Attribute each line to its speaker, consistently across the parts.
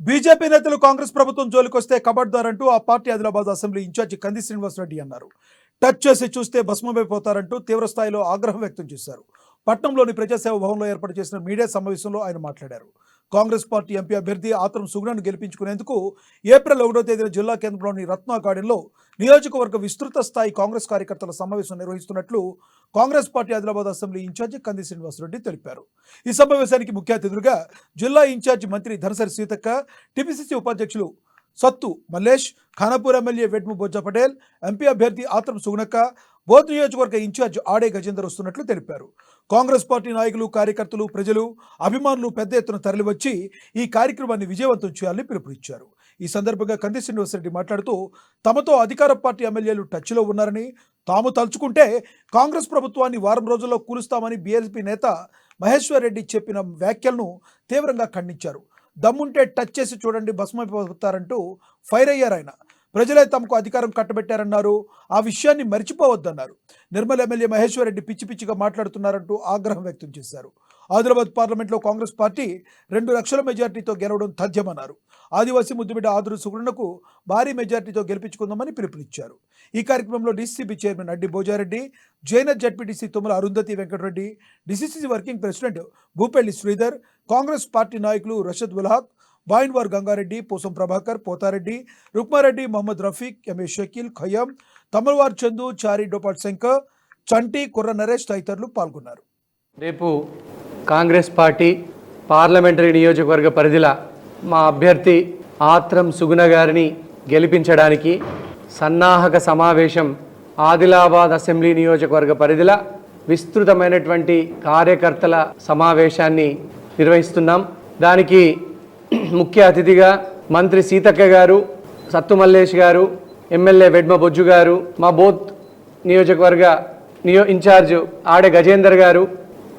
Speaker 1: BJP నేతలు కాంగ్రెస్ ప్రభుత్వం జోలికొస్తే కబడ్దారంటూ ఆ party Adilabad assembly incharge Kandi Srinivasa Reddy అన్నారు. టచ్ చేసి చూస్తే భస్మమైపోతారంటూ తీవ్ర స్థాయిలో ఆగ్రహం వ్యక్తం చేశారు. పట్నంలోని ప్రజాసేవ భవన్లో ఏర్పాటు చేసిన మీడియా సమావేశంలో ఆయన మాట్లాడారు. కాంగ్రెస్ పార్టీ ఎంపీ అభ్యర్థి ఆతరం సుగుణను గెలిపించుకునేందుకు ఏప్రిల్ ఒకటో తేదీన జిల్లా కేంద్రంలోని రత్నా గార్డెన్లో నియోజకవర్గ విస్తృత స్థాయి కాంగ్రెస్ కార్యకర్తల సమావేశం నిర్వహిస్తున్నట్లు Congress party Adilabad assembly incharge Kandi Srinivasreddy తెలిపారు. ఈ సమావేశానికి ముఖ్య అతిథులుగా జిల్లా ఇన్ఛార్జి మంత్రి ధనసరి సీతక్క టిపిసిసి ఉపాధ్యక్షులు సత్తు మల్లేష్ ఖానాపూర్ ఎమ్మెల్యే వెడ్ము బొజ్జ పటేల్ ఎంపీ అభ్యర్థి ఆత్రం సుగుణక్క బోధ్ నియోజకవర్గ ఇన్ఛార్జ్ ఆడే గజేందర్ వస్తున్నట్లు తెలిపారు. కాంగ్రెస్ పార్టీ నాయకులు కార్యకర్తలు ప్రజలు అభిమానులు పెద్ద ఎత్తున తరలివచ్చి ఈ కార్యక్రమాన్ని విజయవంతం చేయాలని పిలుపునిచ్చారు. ఈ సందర్భంగా కంది శ్రీనివాసరెడ్డి మాట్లాడుతూ తమతో అధికార పార్టీ ఎమ్మెల్యేలు టచ్లో ఉన్నారని తాము తలుచుకుంటే కాంగ్రెస్ ప్రభుత్వాన్ని వారం రోజుల్లో కూలుస్తామని బీఎల్పీ నేత మహేశ్వర్ రెడ్డి చెప్పిన వ్యాఖ్యలను తీవ్రంగా ఖండించారు. దమ్ముంటే టచ్ చేసి చూడండి భస్మైపోతారంటూ ఫైర్ అయ్యారు ఆయన. ప్రజలే తమకు అధికారం కట్టబెట్టారన్నారు. ఆ విషయాన్ని మర్చిపోవద్దన్నారు. నిర్మల్ ఎమ్మెల్యే మహేశ్వర్ రెడ్డి పిచ్చి పిచ్చిగా మాట్లాడుతున్నారంటూ ఆగ్రహం వ్యక్తం చేశారు. ఆదిలాబాద్ పార్లమెంట్లో కాంగ్రెస్ పార్టీ రెండు లక్షల మెజార్టీతో గెలవడం తథ్యమన్నారు. ఆదివాసీ ముద్దుబిడ్డ ఆదురు సుగుణకు భారీ మెజార్టీతో గెలిపించుకుందామని పిలుపునిచ్చారు. ఈ కార్యక్రమంలో DCB chairman Addi Bhojareddy Jainath ZPTC Tummala Arundhati Venkatareddy DCCC working president Bhupelli Sridhar Congress party నాయకులు రషద్ ఉల్హాక్ బాయిన్వార్ గంగారెడ్డి పోసం ప్రభాకర్ పోతారెడ్డి రుక్మారెడ్డి మహమ్మద్ రఫీక్ ఎంఏ షకీల్ ఖయ్యం తమల్వార్ చందు చారి డోపాట్ శంకర్ చంటి కుర్ర నరేష్ తదితరులు పాల్గొన్నారు.
Speaker 2: రేపు కాంగ్రెస్ పార్టీ పార్లమెంటరీ నియోజకవర్గ పరిధిల మా అభ్యర్థి ఆత్రం సుగుణ గారిని గెలిపించడానికి సన్నాహక సమావేశం ఆదిలాబాద్ అసెంబ్లీ నియోజకవర్గ పరిధిల విస్తృతమైనటువంటి కార్యకర్తల సమావేశాన్ని నిర్వహిస్తున్నాం. దానికి ముఖ్య అతిథిగా మంత్రి సీతక్క గారు సత్తు మల్లేష్ గారు ఎమ్మెల్యే వెడ్మ బొజ్జు గారు మా బోత్ నియోజకవర్గ నియో ఇన్ఛార్జ్ ఆడే గజేందర్ గారు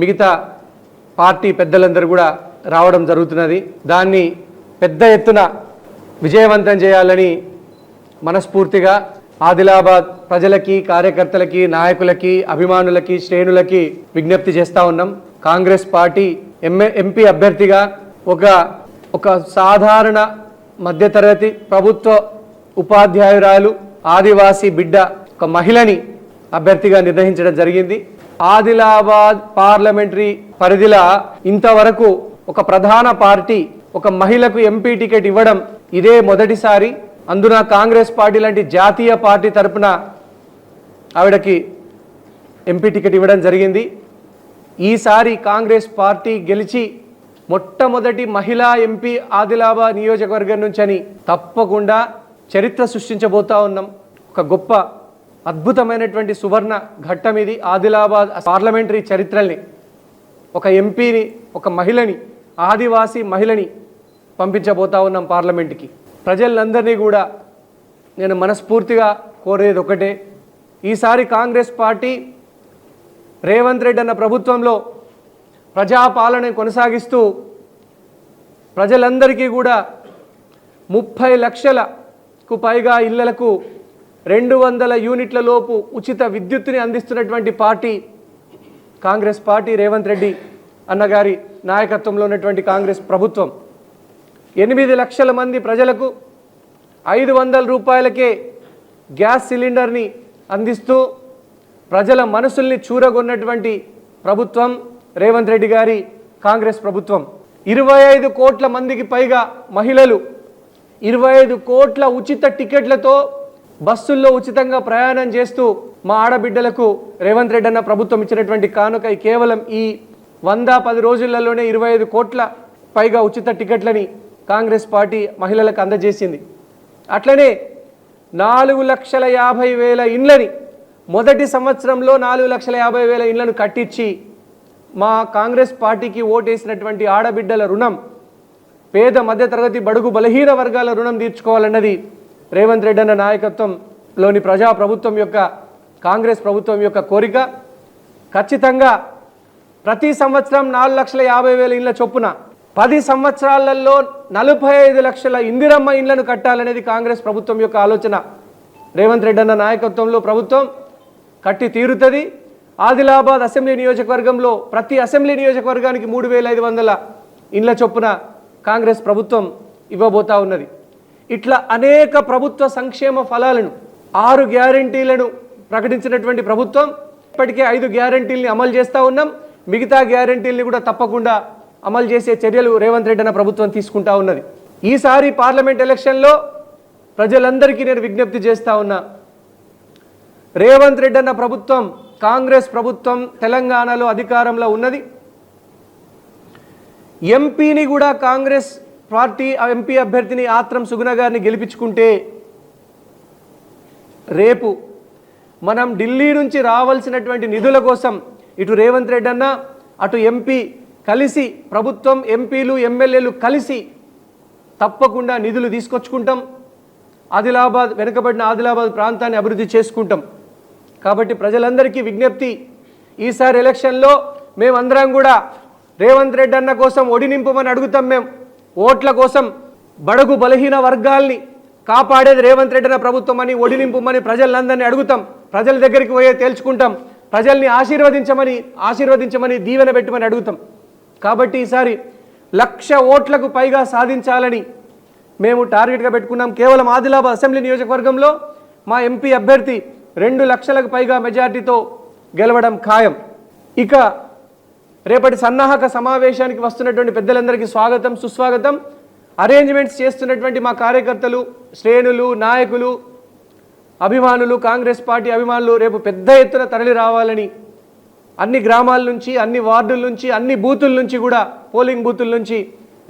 Speaker 2: మిగతా పార్టీ పెద్దలందరూ కూడా రావడం జరుగుతున్నది. దాన్ని పెద్ద ఎత్తున విజయవంతం చేయాలని మనస్ఫూర్తిగా ఆదిలాబాద్ ప్రజలకి కార్యకర్తలకి నాయకులకి అభిమానులకి శ్రేణులకి విజ్ఞప్తి చేస్తూ ఉన్నాం. కాంగ్రెస్ పార్టీ ఎంఏ ఎంపీ అభ్యర్థిగా ఒక ఒక సాధారణ మధ్యతరగతి ప్రభుత్వ ఉపాధ్యాయురాలు ఆదివాసీ బిడ్డ ఒక మహిళని అభ్యర్థిగా నిర్ణయించడం జరిగింది. ఆదిలాబాద్ పార్లమెంటరీ పరిధిలా ఇంతవరకు ఒక ప్రధాన పార్టీ ఒక మహిళకు ఎంపీ టికెట్ ఇవ్వడం ఇదే మొదటిసారి. అందున కాంగ్రెస్ పార్టీ లాంటి జాతీయ పార్టీ తరపున ఆవిడకి ఎంపీ టికెట్ ఇవ్వడం జరిగింది. ఈసారి కాంగ్రెస్ పార్టీ గెలిచి మొట్టమొదటి మహిళా ఎంపీ ఆదిలాబాద్ నియోజకవర్గం నుంచి అని తప్పకుండా చరిత్ర సృష్టించబోతా ఉన్నాం. ఒక గొప్ప అద్భుతమైనటువంటి సువర్ణ ఘట్టం ఇది ఆదిలాబాద్ పార్లమెంటరీ చరిత్రల్ని. ఒక ఎంపీని ఒక మహిళని ఆదివాసీ మహిళని పంపించబోతా ఉన్నాం పార్లమెంట్కి. ప్రజలందరినీ కూడా నేను మనస్ఫూర్తిగా కోరేది ఒకటే. ఈసారి కాంగ్రెస్ పార్టీ రేవంత్ రెడ్డి అన్న ప్రభుత్వంలో ప్రజాపాలన కొనసాగిస్తూ ప్రజలందరికీ కూడా ముప్పై లక్షలకు పైగా ఇళ్ళకు రెండు వందల యూనిట్ల లోపు ఉచిత విద్యుత్తుని అందిస్తున్నటువంటి పార్టీ కాంగ్రెస్ పార్టీ రేవంత్ రెడ్డి అన్నగారి నాయకత్వంలో ఉన్నటువంటి కాంగ్రెస్ ప్రభుత్వం. ఎనిమిది లక్షల మంది ప్రజలకు ఐదు వందల రూపాయలకే గ్యాస్ సిలిండర్ని అందిస్తూ ప్రజల మనసుల్ని చూరగొన్నటువంటి ప్రభుత్వం రేవంత్ రెడ్డి గారి కాంగ్రెస్ ప్రభుత్వం. ఇరవై ఐదు కోట్ల మందికి పైగా మహిళలు ఇరవై ఐదు కోట్ల ఉచిత టికెట్లతో బస్సుల్లో ఉచితంగా ప్రయాణం చేస్తూ మా ఆడబిడ్డలకు రేవంత్ రెడ్డి అన్న ప్రభుత్వం ఇచ్చినటువంటి కానుక కేవలం ఈ వంద పది రోజులలోనే ఇరవై ఐదు కోట్ల పైగా ఉచిత టికెట్లని కాంగ్రెస్ పార్టీ మహిళలకు అందజేసింది. అట్లనే నాలుగు లక్షల యాభై వేల ఇండ్లని మొదటి సంవత్సరంలో నాలుగు లక్షల యాభై వేల ఇండ్లను కట్టించి మా కాంగ్రెస్ పార్టీకి ఓటేసినటువంటి ఆడబిడ్డల రుణం పేద మధ్యతరగతి బడుగు బలహీన వర్గాల రుణం తీర్చుకోవాలన్నది రేవంత్ రెడ్డి అన్న నాయకత్వంలోని ప్రజా ప్రభుత్వం యొక్క కాంగ్రెస్ ప్రభుత్వం యొక్క కోరిక. ఖచ్చితంగా ప్రతి సంవత్సరం నాలుగు లక్షల యాభై వేల ఇండ్ల చొప్పున పది సంవత్సరాలలో నలభై ఐదు లక్షల ఇందిరమ్మ ఇండ్లను కట్టాలనేది కాంగ్రెస్ ప్రభుత్వం యొక్క ఆలోచన. రేవంత్ రెడ్డి అన్న నాయకత్వంలో ప్రభుత్వం కట్టి తీరుతుంది. ఆదిలాబాద్ అసెంబ్లీ నియోజకవర్గంలో ప్రతి అసెంబ్లీ నియోజకవర్గానికి మూడు వేల ఐదు వందల ఇండ్ల చొప్పున కాంగ్రెస్ ప్రభుత్వం ఇవ్వబోతా ఉన్నది. ఇట్లా అనేక ప్రభుత్వ సంక్షేమ ఫలాలను ఆరు గ్యారంటీలను ప్రకటించినటువంటి ప్రభుత్వం ఇప్పటికే ఐదు గ్యారంటీల్ని అమలు చేస్తూ ఉన్నాం. మిగతా గ్యారంటీల్ని కూడా తప్పకుండా అమలు చేసే చర్యలు రేవంత్ రెడ్డి అన్న ప్రభుత్వం తీసుకుంటా ఉన్నది. ఈసారి పార్లమెంట్ ఎలక్షన్లో ప్రజలందరికీ నేను విజ్ఞప్తి చేస్తూ ఉన్నా రేవంత్ రెడ్డి అన్న ప్రభుత్వం కాంగ్రెస్ ప్రభుత్వం తెలంగాణలో అధికారంలో ఉన్నది. ఎంపీని కూడా కాంగ్రెస్ పార్టీ ఆ ఎంపీ అభ్యర్థిని ఆత్రం సుగుణ గారిని గెలిపించుకుంటే రేపు మనం ఢిల్లీ నుంచి రావాల్సినటువంటి నిధుల కోసం ఇటు రేవంత్ రెడ్డి అన్న అటు ఎంపీ కలిసి ప్రభుత్వం ఎంపీలు ఎమ్మెల్యేలు కలిసి తప్పకుండా నిధులు తీసుకొచ్చుకుంటాం. ఆదిలాబాద్ వెనుకబడిన ఆదిలాబాద్ ప్రాంతాన్ని అభివృద్ధి చేసుకుంటాం. కాబట్టి ప్రజలందరికీ విజ్ఞప్తి ఈసారి ఎలక్షన్లో మేమందరం కూడా రేవంత్ రెడ్డి అన్న కోసం ఒడినింపమని అడుగుతాం మేము ఓట్ల కోసం బడుగు బలహీన వర్గాల్ని కాపాడేది రేవంత్ రెడ్డి అన్న ప్రభుత్వం అని ఒడి నింపమని ప్రజలందరినీ అడుగుతాం. ప్రజల దగ్గరికి పోయే తేల్చుకుంటాం. ప్రజల్ని ఆశీర్వదించమని ఆశీర్వదించమని దీవెన పెట్టమని అడుగుతాం. కాబట్టి ఈసారి లక్ష ఓట్లకు పైగా సాధించాలని మేము టార్గెట్గా పెట్టుకున్నాం. కేవలం ఆదిలాబాద్ అసెంబ్లీ నియోజకవర్గంలో మా ఎంపీ అభ్యర్థి రెండు లక్షలకు పైగా మెజార్టీతో గెలవడం ఖాయం. ఇక రేపటి సన్నాహక సమావేశానికి వస్తున్నటువంటి పెద్దలందరికీ స్వాగతం సుస్వాగతం. అరేంజ్మెంట్స్ చేస్తున్నటువంటి మా కార్యకర్తలు శ్రేణులు నాయకులు అభిమానులు కాంగ్రెస్ పార్టీ అభిమానులు రేపు పెద్ద ఎత్తున తరలి రావాలని అన్ని గ్రామాల నుంచి అన్ని వార్డుల నుంచి అన్ని బూతుల నుంచి కూడా పోలింగ్ బూతుల నుంచి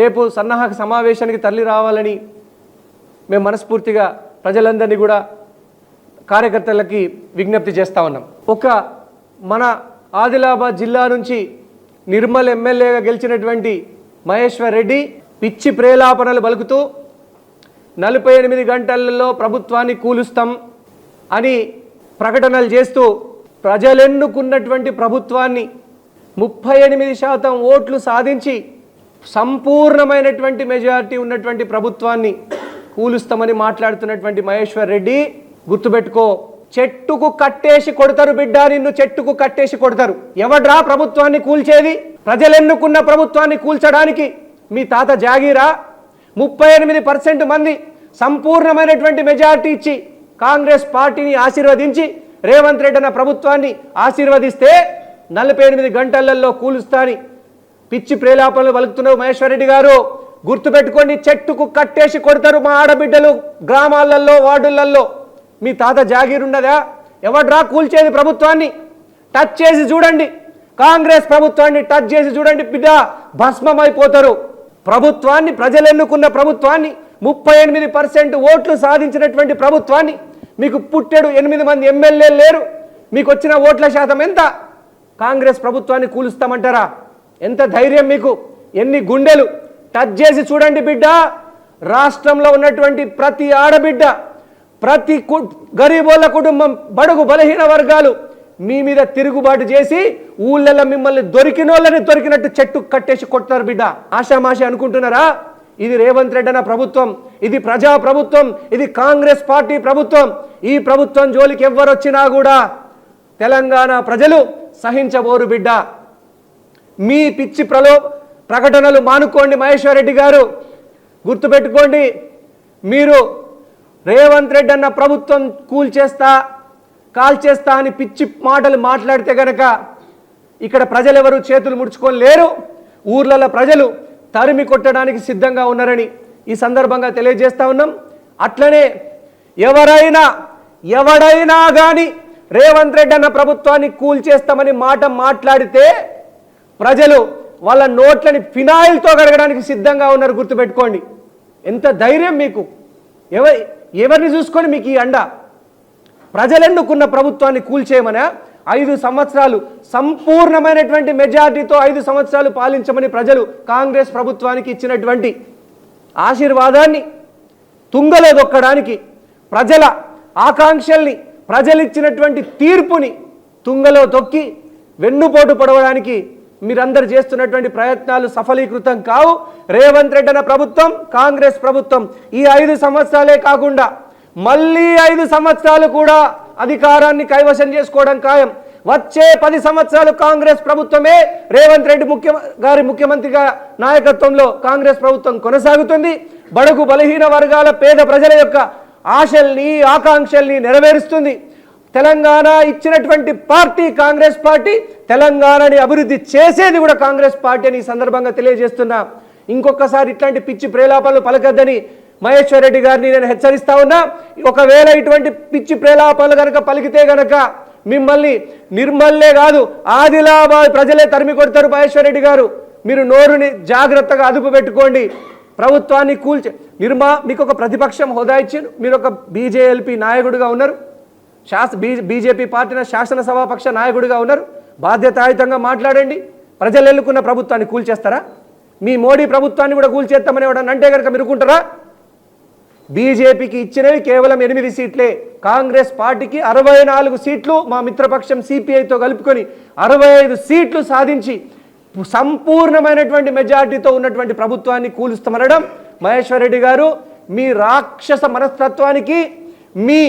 Speaker 2: రేపు సన్నాహక సమావేశానికి తరలి రావాలని మేము మనస్ఫూర్తిగా ప్రజలందరినీ కూడా కార్యకర్తలకి విజ్ఞప్తి చేస్తా ఉన్నాం. ఒక మన ఆదిలాబాద్ జిల్లా నుంచి నిర్మల్ ఎమ్మెల్యేగా గెలిచినటువంటి మహేశ్వర్ రెడ్డి పిచ్చి ప్రేలాపనలు పలుకుతూ నలభై ఎనిమిది గంటలలో ప్రభుత్వాన్ని కూలుస్తాం అని ప్రకటనలు చేస్తూ ప్రజలెన్నుకున్నటువంటి ప్రభుత్వాన్ని ముప్పై ఎనిమిది శాతం ఓట్లు సాధించి సంపూర్ణమైనటువంటి మెజారిటీ ఉన్నటువంటి ప్రభుత్వాన్ని కూలుస్తామని మాట్లాడుతున్నటువంటి మహేశ్వర్ రెడ్డి గుర్తుపెట్టుకో చెట్టుకు కట్టేసి కొడతారు బిడ్డ నిన్ను చెట్టుకు కట్టేసి కొడతారు. ఎవడ్రా ప్రభుత్వాన్ని కూల్చేది? ప్రజలెన్నుకున్న ప్రభుత్వాన్ని కూల్చడానికి మీ తాత జాగీరా? ముప్పై ఎనిమిది పర్సెంట్ మంది సంపూర్ణమైనటువంటి మెజారిటీ ఇచ్చి కాంగ్రెస్ పార్టీని ఆశీర్వదించి రేవంత్ రెడ్డి అన్న ప్రభుత్వాన్ని ఆశీర్వదిస్తే నలభై ఎనిమిది గంటలలో కూలుస్తాని. పిచ్చి ప్రేలాపనలు వలుకుతున్నారు మహేశ్వరరెడ్డి గారు. గుర్తుపెట్టుకోండి చెట్టుకు కట్టేసి కొడతారు మా ఆడబిడ్డలు గ్రామాలలో వార్డులలో. మీ తాత జాగీరున్నదా ఎవడ్రా కూల్చేది ప్రభుత్వాన్ని? టచ్ చేసి చూడండి. కాంగ్రెస్ ప్రభుత్వాన్ని టచ్ చేసి చూడండి బిడ్డ. భస్మం అయిపోతారు ప్రభుత్వాన్ని ప్రజలు ఎన్నుకున్న ప్రభుత్వాన్ని ముప్పై ఎనిమిది పర్సెంట్ ఓట్లు సాధించినటువంటి ప్రభుత్వాన్ని మీకు పుట్టెడు ఎనిమిది మంది ఎమ్మెల్యేలు లేరు. మీకు వచ్చిన ఓట్ల శాతం ఎంత? కాంగ్రెస్ ప్రభుత్వాన్ని కూలుస్తామంటారా? ఎంత ధైర్యం మీకు? ఎన్ని గుండెలు? టచ్ చేసి చూడండి బిడ్డ. రాష్ట్రంలో ఉన్నటువంటి ప్రతి ఆడబిడ్డ ప్రతి కు గరీబోళ్ళ కుటుంబం బడుగు బలహీన వర్గాలు మీ మీద తిరుగుబాటు చేసి ఊళ్ళల్లో మిమ్మల్ని దొరికినోళ్ళని దొరికినట్టు చెట్టు కట్టేసి కొట్టారు బిడ్డ. ఆషామాషి అనుకుంటున్నారా? ఇది రేవంత్ రెడ్డి అన్న ప్రభుత్వం ఇది ప్రజా ప్రభుత్వం ఇది కాంగ్రెస్ పార్టీ ప్రభుత్వం. ఈ ప్రభుత్వం జోలికి ఎవ్వరొచ్చినా కూడా తెలంగాణ ప్రజలు సహించబోరు బిడ్డ. మీ పిచ్చి ప్రలో ప్రకటనలు మానుకోండి మహేశ్వర్ రెడ్డి గారు. గుర్తుపెట్టుకోండి మీరు రేవంత్ రెడ్డి అన్న ప్రభుత్వం కూల్చేస్తా కాల్చేస్తా అని పిచ్చి మాటలు మాట్లాడితే గనక ఇక్కడ ప్రజలు ఎవరు చేతులు ముడుచుకొని లేరు. ఊర్లలో ప్రజలు తరిమి కొట్టడానికి సిద్ధంగా ఉన్నారని ఈ సందర్భంగా తెలియజేస్తా ఉన్నాం. అట్లనే ఎవరైనా ఎవడైనా కానీ రేవంత్ రెడ్డి అన్న ప్రభుత్వాన్ని కూల్ చేస్తామని మాట మాట్లాడితే ప్రజలు వాళ్ళ నోట్లని ఫినాయిల్తో కడగడానికి సిద్ధంగా ఉన్నారు. గుర్తుపెట్టుకోండి. ఎంత ధైర్యం మీకు. ఎవరి ఎవరిని చూసుకొని మీకు ఈ అండ? ప్రజలెన్నుకున్న ప్రభుత్వాన్ని కూల్చేయమనా ఐదు సంవత్సరాలు సంపూర్ణమైనటువంటి మెజార్టీతో ఐదు సంవత్సరాలు పాలించమని ప్రజలు కాంగ్రెస్ ప్రభుత్వానికి ఇచ్చినటువంటి ఆశీర్వాదాన్ని తుంగలో దొక్కడానికి ప్రజల ఆకాంక్షల్ని ప్రజలిచ్చినటువంటి తీర్పుని తుంగలో తొక్కి వెన్నుపోటు పడవడానికి మీరందరు చేస్తున్నటువంటి ప్రయత్నాలు సఫలీకృతం కావు. రేవంత్ రెడ్డి అన్న ప్రభుత్వం కాంగ్రెస్ ప్రభుత్వం ఈ ఐదు సంవత్సరాలే కాకుండా మళ్ళీ ఐదు సంవత్సరాలు కూడా అధికారాన్ని కైవశం చేసుకోవడం ఖాయం. వచ్చే పది సంవత్సరాలు కాంగ్రెస్ ప్రభుత్వమే రేవంత్ రెడ్డి ముఖ్య గారి ముఖ్యమంత్రిగా నాయకత్వంలో కాంగ్రెస్ ప్రభుత్వం కొనసాగుతుంది. బడుగు బలహీన వర్గాల పేద ప్రజల యొక్క ఆశల్ని ఆకాంక్షల్ని నెరవేరుస్తుంది. తెలంగాణ ఇచ్చినటువంటి పార్టీ కాంగ్రెస్ పార్టీ తెలంగాణని అభివృద్ధి చేసేది కూడా కాంగ్రెస్ పార్టీ అని ఈ సందర్భంగా తెలియజేస్తున్నా. ఇంకొకసారి ఇట్లాంటి పిచ్చి ప్రేలాపాలు పలకద్దని మహేశ్వర్ రెడ్డి గారిని నేను హెచ్చరిస్తా ఉన్నా. ఒకవేళ ఇటువంటి పిచ్చి ప్రేలాపాలు కనుక పలికితే గనక మిమ్మల్ని నిర్మల్లే కాదు ఆదిలాబాద్ ప్రజలే తరిమి కొడతారు మహేశ్వర్ రెడ్డి గారు. మీరు నోరుని జాగ్రత్తగా అదుపు పెట్టుకోండి. ప్రభుత్వాన్ని కూల్చే నిర్మా మీకు ఒక ప్రతిపక్షం హోదా ఇచ్చారు. మీరు ఒక బీజేఎల్పీ నాయకుడిగా ఉన్నారు. శాస బీజేపీ పార్టీ శాసనసభాపక్ష నాయకుడిగా ఉన్నారు. బాధ్యతాయుతంగా మాట్లాడండి. ప్రజలు ఎన్నుకున్న ప్రభుత్వాన్ని కూల్చేస్తారా? మీ మోడీ ప్రభుత్వాన్ని కూడా కూల్చేస్తామని ఎవడన్నా అంటే కనుక మీరుకుంటారా బీజేపీకి ఇచ్చినవి కేవలం ఎనిమిది సీట్లే. కాంగ్రెస్ పార్టీకి అరవై నాలుగు సీట్లు మా మిత్రపక్షం సిపిఐతో కలుపుకొని అరవై ఐదు సీట్లు సాధించి సంపూర్ణమైనటువంటి మెజార్టీతో ఉన్నటువంటి ప్రభుత్వాన్ని కూలుస్తామనడం మహేశ్వర్ రెడ్డి గారు మీ రాక్షస మనస్తత్వానికి మీ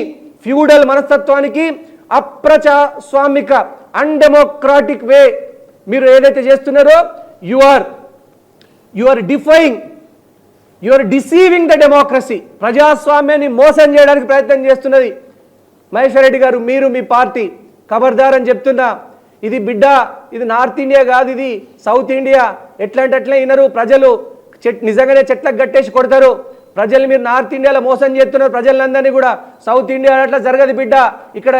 Speaker 2: ఫ్యూడల్ మనస్తత్వానికి అప్రజాస్వామిక అన్డెమోక్రాటిక్ వే మీరు ఏదైతే చేస్తున్నారో you are you are defying you are deceiving the democracy ప్రజాస్వామ్యాన్ని మోసం చేయడానికి ప్రయత్నం చేస్తున్నది మహేశ్వర రెడ్డి గారు మీరు మీ పార్టీ ఖబర్దార్ అని చెప్తున్నా. ఇది బిడ్డ ఇది నార్త్ ఇండియా కాదు ఇది సౌత్ ఇండియా. ఎట్లాంటి అట్లే వినరు ప్రజలు. చెట్ నిజంగానే చెట్లకు కట్టేసి కొడతారు. ప్రజలు మీరు నార్త్ ఇండియాలో మోసం చేస్తున్నారు. ప్రజలందరినీ కూడా సౌత్ ఇండియా అట్లా జరగదు బిడ్డ. ఇక్కడ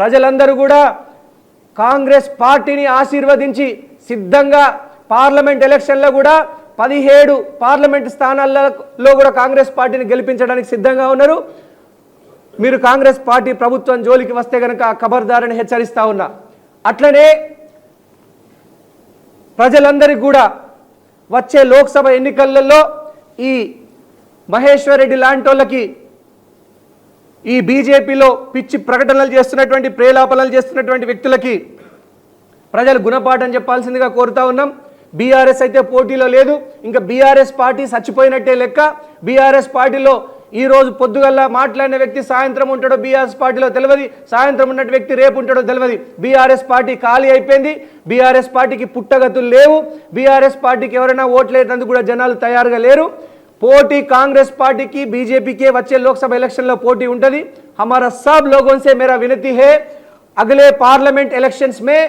Speaker 2: ప్రజలందరూ కూడా కాంగ్రెస్ పార్టీని ఆశీర్వదించి సిద్ధంగా పార్లమెంట్ ఎలక్షన్లో కూడా పదిహేడు పార్లమెంట్ స్థానాలలో కూడా కాంగ్రెస్ పార్టీని గెలిపించడానికి సిద్ధంగా ఉన్నారు. మీరు కాంగ్రెస్ పార్టీ ప్రభుత్వం జోలికి వస్తే కనుక ఖబర్దారని హెచ్చరిస్తా ఉన్నా. అట్లనే ప్రజలందరికీ కూడా వచ్చే లోక్సభ ఎన్నికలలో ఈ మహేశ్వర్ రెడ్డి లాంటి వాళ్ళకి ఈ బీజేపీలో పిచ్చి ప్రకటనలు చేస్తున్నటువంటి ప్రేలాపనలు చేస్తున్నటువంటి వ్యక్తులకి ప్రజలు గుణపాఠం చెప్పాల్సిందిగా కోరుతా ఉన్నాం. బీఆర్ఎస్ అయితే పోటీలో లేదు. ఇంకా బీఆర్ఎస్ పార్టీ చచ్చిపోయినట్టే లెక్క. బీఆర్ఎస్ పార్టీలో ఈ రోజు పొద్దుగల్లా మాట్లాడిన వ్యక్తి సాయంత్రం ఉంటాడో బీఆర్ఎస్ పార్టీలో తెలియదు సాయంత్రం ఉన్నట్టు వ్యక్తి రేపు ఉంటాడో తెలియదు బీఆర్ఎస్ పార్టీ ఖాళీ అయిపోయింది. బీఆర్ఎస్ పార్టీకి పుట్టగతులు లేవు. బీఆర్ఎస్ పార్టీకి ఎవరైనా ఓట్లేటందుకు కూడా జనాలు తయారుగా లేరు. పోటీ కాంగ్రెస్ पार्टी की बीजेपी के వచ్చే లోక్సభ इलेक्शन లో పోటీ ఉంటది हमारा सब लोगों से मेरा विनती है अगले पार्लियामेंट इलेक्शंस में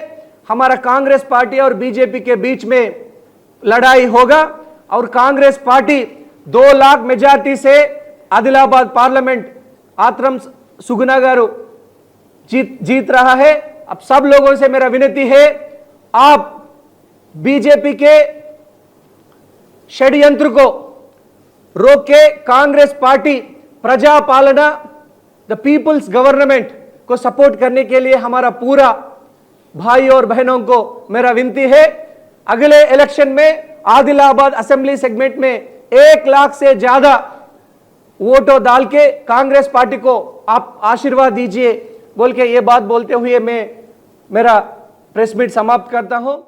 Speaker 2: हमारा कांग्रेस पार्टी और बीजेपी के बीच में लड़ाई होगा और कांग्रेस पार्टी दो लाख मेजॉरिटी से आदिलाबाद पार्लियामेंट आत्रम सुगुना गारू जीत जीत रहा है अब सब लोगों से मेरा विनती है आप बीजेपी के षड्यंत्र को रोक Congress party Praja Palana the people's government को सपोर्ट करने के लिए हमारा पूरा भाई और बहनों को मेरा विनती है। अगले इलेक्शन में आदिलाबाद असेंबली सेगमेंट में एक लाख से ज़्यादा वोटों डाल के कांग्रेस पार्टी को आप आशीर्वाद दीजिए। बोल के ये बात बोलते हुए मैं मेरा प्रेस मीट समाप्त करता हूँ।